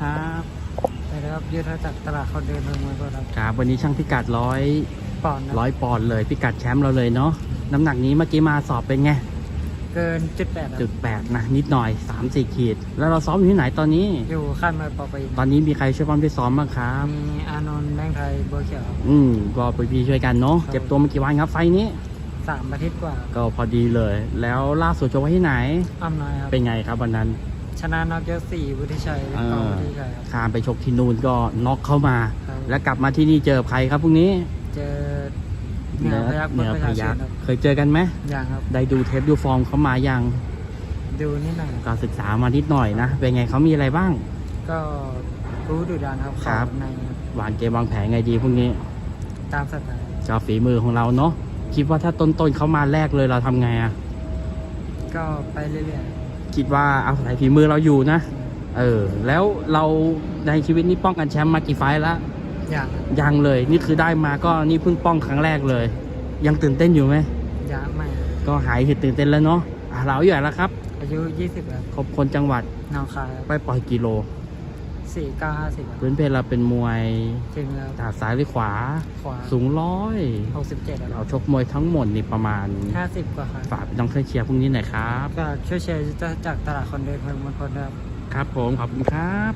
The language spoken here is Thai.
ครับนะครับยุทธจักรตลาดเขาเดินเมืองมวยครับครับวันนี้ช่างพิกัดร้อยปอนด์นะร้อยปอนด์เลย พิกัดแชมป์เราเลยเนาะน้ำหนักนี้เมื่อกี้มาสอบเป็นไงเกินจุดแปดจุดแปดนะนิดหน่อย3ามสี่ขีด แล้วเราซ้อมอยู่ที่ไหนตอนนี้ อยู่ขั้นมาปอปีตอนนี้มีใครช่วยปั้มช่วยซ้อมบ้างครับมีอานนท์แบงค์ไทยเบอร์เขียวอืมก็ไปพี่ช่วยกันเนาะครับเจ็บตัวมากี่วันครับไฟล์นี้สามอาทิตย์กว่า ก็พอดีเลย แล้วล่าสุดโชว์ไว้ที่ไหนอ้ำน้อยครับเป็นไงครับวันนั้น ชนะน็อกเยอะสี่วุฒิชัยเอต่ออวุฒิชัยครับคามไปชกที่นู่นก็น็อกเข้ามา ครับ แล้วกลับมาที่นี่เจอใครครับพรุ่งนี้เจอเหนือพยักเหนือประพชายัชกนครับเคยเจอกันไหมอย่างครับ ได้ดูเทปดูฟอร์มเขามายังดูนิดหน่อยก็ศึกษามานิดหน่อยนะ เป็นไงเขามีอะไรบ้าง ก็รู้ดุดันครับครับ ในวางเกมวางแผนไงดีพวกนี้ตามสไตล์ก็ฝีมือของเราเนาะคิดว่าถ้าต้นๆเขามาแรกเลยเราทำไงอะก็ไปเรื่อย คิดว่าเอาใส่ฝีมือเราอยู่นะ เออ แล้วเราในชีวิตนี้ป้องกันแชมป์มากี่ไฟล์แล้วๆอย่างยังเลย นี่คือได้มาก็นี่เพิ่งป้องครั้งแรกเลย ยังตื่นเต้นอยู่ไหมอย่างไม่ก็หายตื่นเต้นแล้วเนาะอะเราอายู่แล้วครับ อายุ 20ครับครบคนจังหวัดหน้องคายไปปล่อยกิโล สี่เก้าห้าสิบครับพื้นเพเราเป็นมวยถึงแล้วถาซ้ายหรือขวา ขวาสูงร้อยหกสิบเจ็ดเราชกมวยทั้งหมดนี่ประมาณห้าสิบกว่าครั้งฝากพี่น้องเพื่อนเชียร์พรุ่งนี้หน่อยครับก็ช่วยเชียร์จากตลาดคนเดินเมืองมณฑลครับ ครับผมขอบคุณครับ